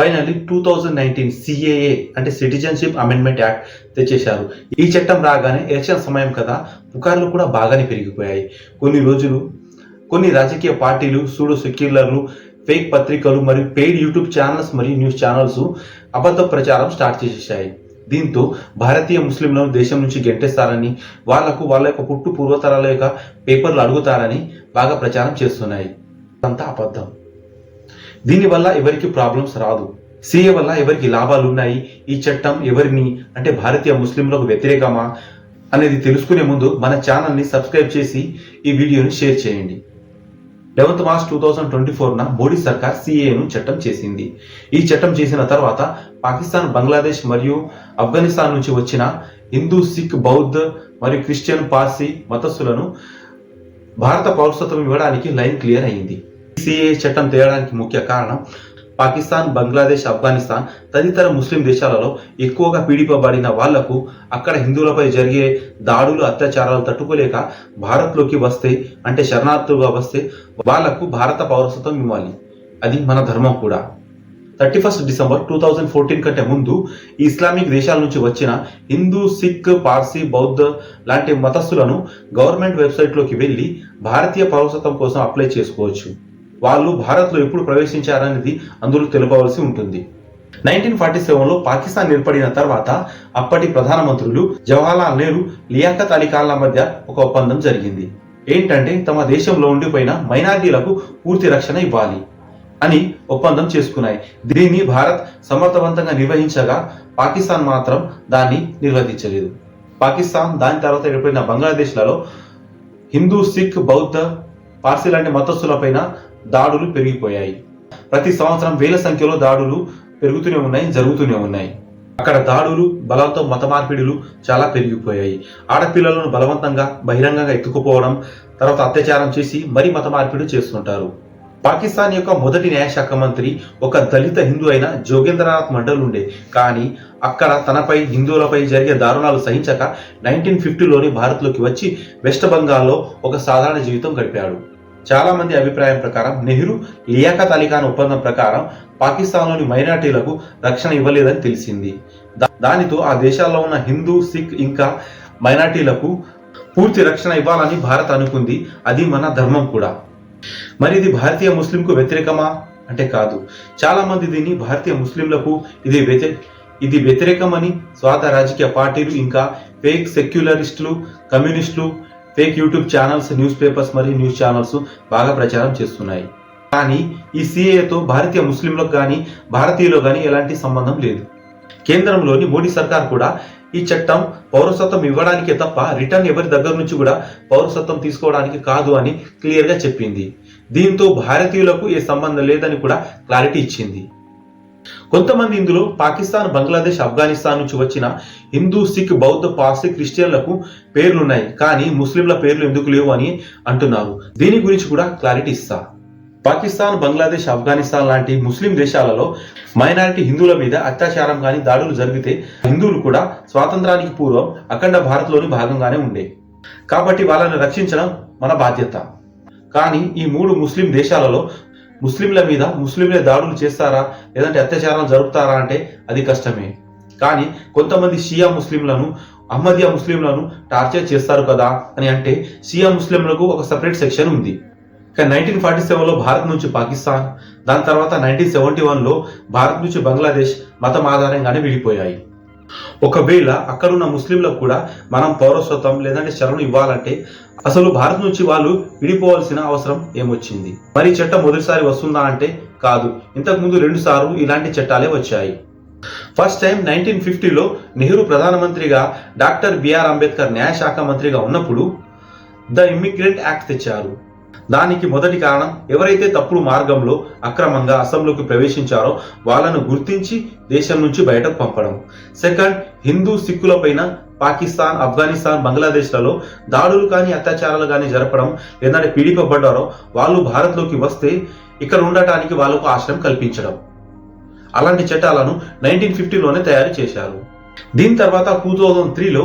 Finally two thousand nineteen CAA అంటే citizenship amendment act తెచ్చేశారు. ఈ చట్టం రాగానే ఎలక్షన్ సమయం కదా పుకార్లు కూడా బాగానే పెరిగిపోయాయి. కొన్ని రోజులు కొన్ని రాజకీయ పార్టీలు సూడో సెక్యులర్లు ఫేక్ పత్రికలు మరియు పెయిడ్ యూట్యూబ్ ఛానల్స్ మరియు న్యూస్ ఛానల్స్ అబద్ధ ప్రచారం స్టార్ట్ చేసేసాయి దీంతో భారతీయ ముస్లింలను దేశం నుంచి గెంటేస్తారని వాళ్ళకు వాళ్ళ యొక్క పుట్టు పూర్వతరాల యొక్క పేపర్లు అడుగుతారని బాగా ప్రచారం చేస్తున్నాయి. అంతా అబద్ధం. దీనివల్ల ఎవరికి ప్రాబ్లమ్స్ రాదు. సీఏ వల్ల ఎవరికి లాభాలు ఉన్నాయి? ఈ చట్టం ఎవరిని? అంటే భారతీయ ముస్లింలకు వ్యతిరేకమా? అనేది తెలుసుకునే ముందు మన ఛానల్ని సబ్స్క్రైబ్ చేసి ఈ వీడియోని షేర్ చేయండి. Eleventh March two thousand twenty ఫోర్న Modi సర్కార్ సిఏను చట్టం చేసింది. ఈ చట్టం చేసిన తర్వాత పాకిస్తాన్ బంగ్లాదేశ్ మరియు ఆఫ్ఘనిస్తాన్ నుంచి వచ్చిన హిందూ సిక్ బౌద్ధ మరియు క్రిస్టియన్ పార్సీ మతస్థులను భారత పౌరసత్వం ఇవ్వడానికి లైన్ క్లియర్ అయింది. సిఏ చట్టం తేయడానికి ముఖ్య కారణం పాకిస్తాన్ బంగ్లాదేశ్ ఆఫ్ఘనిస్తాన్ తదితర ముస్లిం దేశాలలో ఎక్కువగా పీడిపబడిన వాళ్ళకు అక్కడ హిందువులపై జరిగే దాడులు అత్యాచారాలు తట్టుకోలేక భారత్లోకి వస్తే అంటే శరణార్థులుగా వస్తే వాళ్ళకు భారత పౌరసత్వం ఇవ్వాలి. అది మన ధర్మం కూడా. Thirty first December two thousand fourteen కంటే ముందు ఇస్లామిక్ దేశాల నుంచి వచ్చిన హిందూ సిక్ పార్సీ బౌద్ధ లాంటి మతస్థులను గవర్నమెంట్ వెబ్సైట్లోకి వెళ్ళి భారతీయ పౌరసత్వం కోసం అప్లై చేసుకోవచ్చు. వాళ్ళు భారత్లో ఎప్పుడు ప్రవేశించారనేది అందులో తెలుపవలసి ఉంటుంది. నైన్టీన్ ఫార్టీ సెవెన్లో పాకిస్తాన్ ఏర్పడిన తర్వాత అప్పటి ప్రధానమంత్రులు జవహర్లాల్ నెహ్రూ లియాఖత్ అలీ ఖాన్ల మధ్య ఒక ఒప్పందం జరిగింది. ఏంటంటే తమ దేశంలో ఉండిపోయిన మైనార్టీలకు పూర్తి రక్షణ ఇవ్వాలి అని ఒప్పందం చేసుకున్నాయి. దీన్ని భారత్ సమర్థవంతంగా నిర్వహించగా పాకిస్తాన్ మాత్రం దాన్ని నిర్వహించలేదు పాకిస్తాన్ దాని తర్వాత ఏర్పడిన బంగ్లాదేశ్లలో హిందూ సిక్ బౌద్ధ పార్సీ లాంటి మతస్థులపైన దాడులు పెరిగిపోయాయి. ప్రతి సంవత్సరం వేల సంఖ్యలో దాడులు పెరుగుతూనే ఉన్నాయి జరుగుతూనే ఉన్నాయి. అక్కడ దాడులు బలంతో మత మార్పిడులు చాలా పెరిగిపోయాయి. ఆడపిల్లలను బలవంతంగా బహిరంగంగా ఎత్తుకుపోవడం తర్వాత అత్యాచారం చేసి మరీ మత మార్పిడి చేస్తుంటారు. పాకిస్తాన్ యొక్క మొదటి న్యాయశాఖ మంత్రి ఒక దళిత హిందూ అయిన జోగేంద్రనాథ్ మండల్ ఉండే. కానీ అక్కడ తనపై హిందువులపై జరిగే దారుణాలు సహించక నైన్టీన్ ఫిఫ్టీలోని భారత్లోకి వచ్చి వెస్ట్ బెంగాల్లో ఒక సాధారణ జీవితం గడిపాడు. చాలా మంది అభిప్రాయం ప్రకారం నెహ్రూ లియాఖత్ అలీఖాన్ ఒప్పందం ప్రకారం పాకిస్తాన్లోని మైనార్టీలకు రక్షణ ఇవ్వలేదని తెలిసింది. దానితో ఆ దేశాల్లో ఉన్న హిందూ సిక్ ఇంకా మైనార్టీలకు పూర్తి రక్షణ ఇవ్వాలని భారత్ అనుకుంది. అది మన ధర్మం కూడా. మరి ఇది భారతీయ ముస్లింకు వ్యతిరేకమా? అంటే కాదు. చాలా మంది దీన్ని భారతీయ ముస్లింలకు ఇది వ్యతిరే ఇది వ్యతిరేకమని స్వాత రాజకీయ పార్టీలు ఇంకా ఫేక్ సెక్యులరిస్టులు కమ్యూనిస్టులు fake YouTube channels newspapers మరియు న్యూస్ ఛానల్స్ బాగా ప్రచారం చేస్తున్నాయి. కానీ ఈ సిఏతో భారతీయ ముస్లింలకు కానీ భారతీయులకు కానీ ఎలాంటి సంబంధం లేదు. కేంద్రంలోని మోడీ సర్కార్ కూడా ఈ చట్టం పౌరసత్వం ఇవ్వడానికే తప్ప రిటర్న్ ఎవరి దగ్గర నుంచి కూడా పౌరసత్వం తీసుకోవడానికి కాదు అని క్లియర్గా చెప్పింది. దీంతో భారతీయులకు ఏ సంబంధం లేదని కూడా క్లారిటీ ఇచ్చింది. కొంతమంది ఇందులో పాకిస్తాన్ బంగ్లాదేశ్ ఆఫ్ఘనిస్తాన్ నుంచి వచ్చిన హిందూ సిక్ బౌద్ధ పార్సీ క్రిస్టియన్లకు పేర్లున్నాయి. కానీ ముస్లింల పేర్లు ఎందుకు లేవు అని అంటున్నారు. దీని గురించి కూడా క్లారిటీ ఇస్తా. పాకిస్తాన్ బంగ్లాదేశ్ ఆఫ్ఘనిస్తాన్ లాంటి ముస్లిం దేశాలలో మైనారిటీ హిందువుల మీద అత్యాచారం కానీ దాడులు జరిగితే హిందువులు కూడా స్వాతంత్రానికి పూర్వం అఖండ భారత్లోని భాగంగానే ఉండే. కాబట్టి వాళ్ళని రక్షించడం మన బాధ్యత. కానీ ఈ మూడు ముస్లిం దేశాలలో ముస్లింల మీద ముస్లింలే దాడులు చేస్తారా? లేదంటే అత్యాచారాలు జరుపుతారా అంటే అది కష్టమే. కానీ కొంతమంది షియా ముస్లింలను అహ్మదియా ముస్లింలను టార్చర్ చేస్తారు కదా అని అంటే షియా ముస్లింలకు ఒక సపరేట్ సెక్షన్ ఉంది. ఇక నైన్టీన్ ఫార్టీ సెవెన్లో భారత్ నుంచి పాకిస్తాన్ దాని తర్వాత నైన్టీన్ సెవెంటీ వన్లో భారత్ నుంచి బంగ్లాదేశ్ మతం ఆధారంగానే విడిపోయాయి. ఒకవేళ అక్కడున్న ముస్లింలకు కూడా మనం పౌరసత్వం లేదంటే శరణు ఇవ్వాలంటే అసలు భారత్ నుంచి వాళ్ళు విడిపోవాల్సిన అవసరం ఏమొచ్చింది? మరి చట్టం మొదటిసారి వస్తుందా అంటే కాదు. ఇంతకు ముందు రెండు సార్లు ఇలాంటి చట్టాలే వచ్చాయి. ఫస్ట్ టైం నైన్టీన్ ఫిఫ్టీలో నెహ్రూ ప్రధానమంత్రిగా డాక్టర్ బిఆర్ అంబేద్కర్ న్యాయశాఖ మంత్రిగా ఉన్నప్పుడు ద ఇమ్మిగ్రెంట్ యాక్ట్ తెచ్చారు. దానికి మొదటి కారణం ఎవరైతే తప్పుడు మార్గంలో అక్రమంగా అసెంబ్లీకి ప్రవేశించారో వాళ్ళను గుర్తించి దేశం నుంచి బయటకు పంపడం. సెకండ్ హిందూ సిక్కులపైన పాకిస్తాన్ ఆఫ్ఘనిస్తాన్ బంగ్లాదేశ్లలో దాడులు కానీ అత్యాచారాలు కానీ జరపడం లేదంటే పీడిపబడ్డారో వాళ్ళు భారత్లోకి వస్తే ఇక్కడ ఉండటానికి వాళ్ళకు ఆశ్రయం కల్పించడం. అలాంటి చట్టాలను నైన్టీన్ ఫిఫ్టీలోనే తయారు చేశారు. దీని తర్వాత టూ థౌజండ్ త్రీలో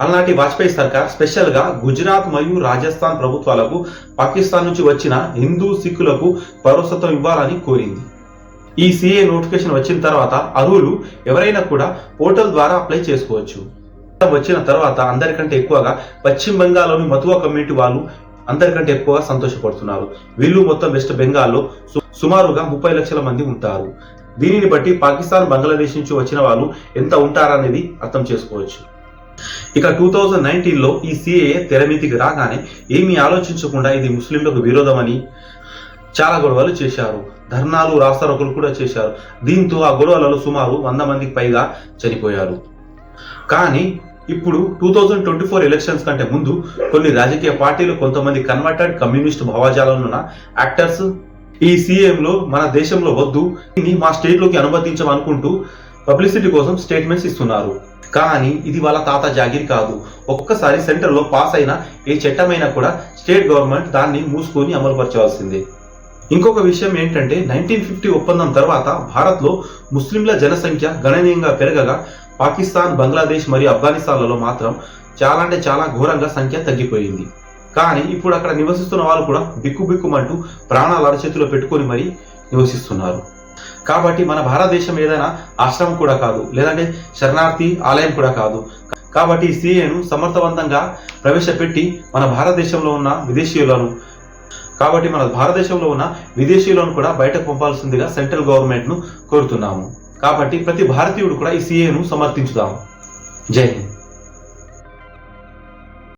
అలనాటి వాజ్పేయి సర్కార్ స్పెషల్గా గుజరాత్ మరియు రాజస్థాన్ ప్రభుత్వాలకు పాకిస్తాన్ నుంచి వచ్చిన హిందూ సిక్కులకు పౌరసత్వం ఇవ్వాలని కోరింది. ఈ సిఏ నోటిఫికేషన్ వచ్చిన తర్వాత అర్హులు ఎవరైనా కూడా పోర్టల్ ద్వారా అప్లై చేసుకోవచ్చు. వచ్చిన తర్వాత అందరికంటే ఎక్కువగా పశ్చిమ బెంగాల్లోని మతువా కమ్యూనిటీ వాళ్ళు అందరికంటే ఎక్కువగా సంతోషపడుతున్నారు. వీళ్ళు మొత్తం వెస్ట్ బెంగాల్లో సు- సుమారుగా ముప్పై లక్షల మంది ఉంటారు. దీనిని బట్టి పాకిస్తాన్ బంగ్లాదేశ్ నుంచి వచ్చిన వాళ్ళు ఎంత ఉంటారనేది అర్థం చేసుకోవచ్చు. ఇక టూ థౌజండ్ నైన్టీన్లో ఈ సిఏ తెర మీదికి రాగానే ఏమీ ఆలోచించకుండా ఇది ముస్లింలకు విరోధమని చాలా గొడవలు చేశారు. ధర్నాలు రాస్తారోకులు కూడా చేశారు. దీంతో ఆ గొడవలలో సుమారు వంద మందికి పైగా చనిపోయారు. కానీ ఇప్పుడు two thousand twenty four elections కంటే ముందు కొన్ని రాజకీయ పార్టీలు కొంతమంది కన్వర్టెడ్ కమ్యూనిస్ట్ భావజాలం ఉన్న యాక్టర్స్ ఈ సీఎంలో మన దేశంలో వద్దు దీన్ని మా స్టేట్లోకి అనుమతించమనుకుంటూ పబ్లిసిటీ కోసం స్టేట్మెంట్స్ ఇస్తున్నారు. కానీ ఇది వాళ్ళ తాత జాగిరి కాదు. ఒక్కసారి సెంటర్లో పాస్ అయిన ఏ చట్టమైనా కూడా స్టేట్ గవర్నమెంట్ దాన్ని మూసుకొని అమలుపరచవలసిందే. ఇంకొక విషయం ఏంటంటే నైన్టీన్ ఫిఫ్టీ ఒప్పందం తర్వాత భారత్లో ముస్లింల జనసంఖ్య గణనీయంగా పెరగగా పాకిస్తాన్ బంగ్లాదేశ్ మరియు ఆఫ్ఘనిస్తాన్లలో మాత్రం చాలా అంటే చాలా ఘోరంగా సంఖ్య తగ్గిపోయింది. కానీ ఇప్పుడు అక్కడ నివసిస్తున్న వాళ్ళు కూడా బిక్కు బిక్కుమంటూ ప్రాణాలు అరచేతిలో పెట్టుకొని మరీ నివసిస్తున్నారు. కాబట్టి మన భారతదేశం ఏదైనా ఆశ్రమం కూడా కాదు. లేదంటే శరణార్థి ఆలయం కూడా కాదు. కాబట్టి ఈ సిఏను సమర్థవంతంగా ప్రవేశపెట్టి మన భారతదేశంలో ఉన్న విదేశీయులను కాబట్టి మన భారతదేశంలో ఉన్న విదేశీయులను కూడా బయటకు పంపాల్సిందిగా సెంట్రల్ గవర్నమెంట్ను కోరుతున్నాము. కాబట్టి ప్రతి భారతీయుడు కూడా ఈ సిఏను సమర్థించుదాము. జై హింద్.